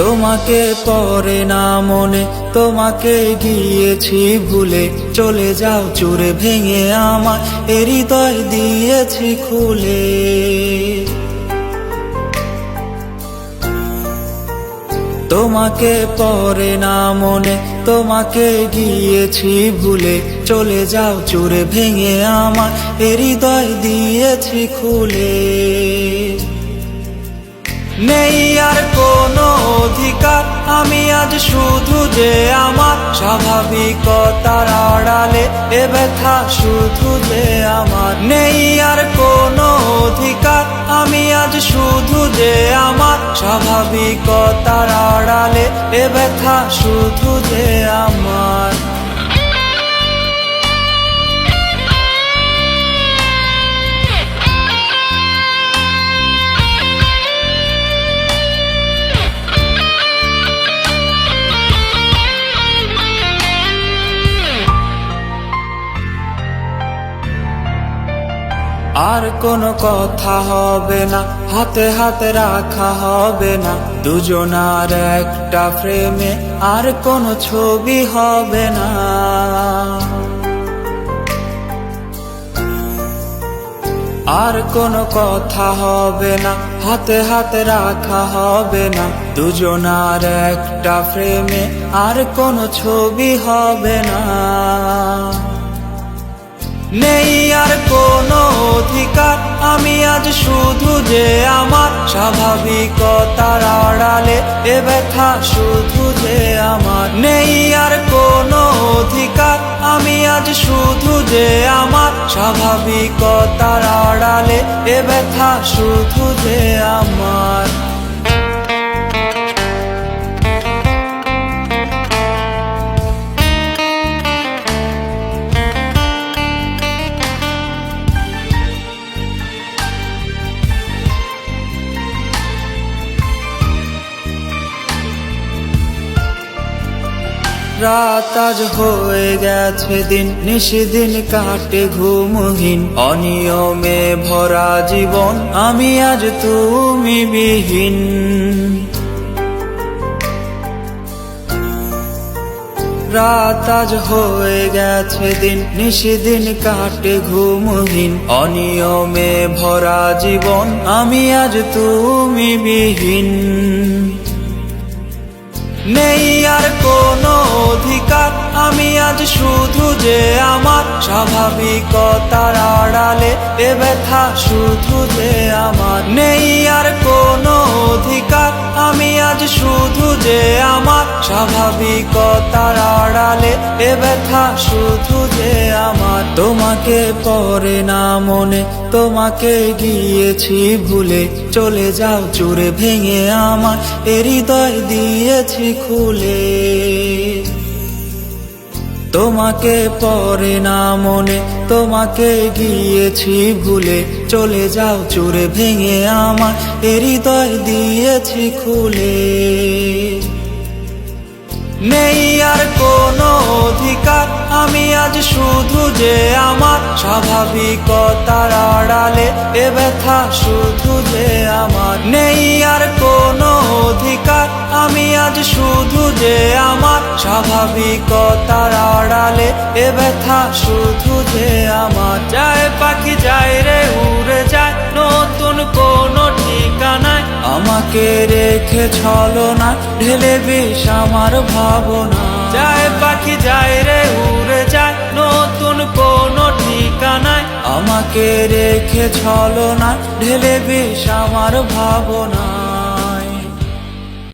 তোমাকে পরে না মনে, তোমাকে গিয়েছি ভুলে। চলে যাও চুরে ভেঙে আমার হৃদয় দিয়েছি খুলে। তোমাকে পরে না মনে, তোমাকে গিয়েছি ভুলে। চলে যাও চুরে ভেঙে আমার হৃদয় দিয়েছি খুলে। নেই আর কোনো অধিকার। আমি আজ শুধু যে আমার স্বাভাবিকতার আড়ালে এ ব্যথা শুধু যে আমার। নেই আর কোনো অধিকার। আমি আজ শুধু যে আমার স্বাভাবিকতার আড়ালে এ ব্যথা শুধু আর কোনো কথা হবে না, হাতে হাতে রাখা হবে না। দুজনার একটা ফ্রেমে আর কোনো ছবি হবে না। আর কোনো কথা হবে না, হাতে হাতে রাখা হবে না। দুজনার একটা ফ্রেমে আর কোনো ছবি হবে না। নেই আর কোনো অধিকার। আমি আজ শুধু যে আমার স্বাভাবিকতার আড়ালে এ ব্যথা শুধু যে আমার। নেই আর কোনো অধিকার। আমি আজ শুধু যে আমার স্বাভাবিকতার আড়ালে এ ব্যথা শুধু যে আমার। রাত আজ হয়ে গেছে দিন, নিশিদিন কাটে ঘুমহীন। অনিয়মে ভরা জীবন, আমি আজ তুমি বিহীন। রাত আজ হয়ে গেছে দিন, নিশিদিন কাটে ঘুমহীন। অনিয়মে ভরা জীবন, আমি আজ তুমি বিহীন। নেই আর কোনো অধিকার। আমি আজ শুধু যে আমার স্বাভাবিকতার আড়ালে এ ব্যথা, শুধু যে আমার নেই আর কোনো অধিকার। আমি আজ শুধু যে আমার স্বাভাবিকতার আড়ালে এ ব্যথা, শুধু তোমাকে পরে না মনে, তোমাকে গিয়েছি ভুলে। চলে যাও চুরে ভেঙে আমার হৃদয় দিয়েছি খুলে। তোমাকে পরে না মনে, তোমাকে গিয়েছি ভুলে। চলে যাও চুরে ভেঙে আমার হৃদয় দিয়েছি খুলে। নেই আর কোনো অধিকার, আমি আজ শুধু যে আমার স্বাভাবিকতার আড়ালে, এ ব্যথা শুধু যে আমার। নেই আর কোনো অধিকার, আমি আজ শুধু যে আমার স্বাভাবিকতার আড়ালে, এ ব্যথা শুধু যে আমার। যায় পাখি, যায় রে, উড়ে যায়, নতুন কোনো ঠিকানায়। আমাকে রেখে ছলো না ঢেলে বিষ আমার ভাবনা। যায়, পাখি যায় রে, উড়ে যায়। নতুন কোন ঠিকানায় আমাকে রেখে ছলো না, ঢেলে বিষ আমার ভাবনা।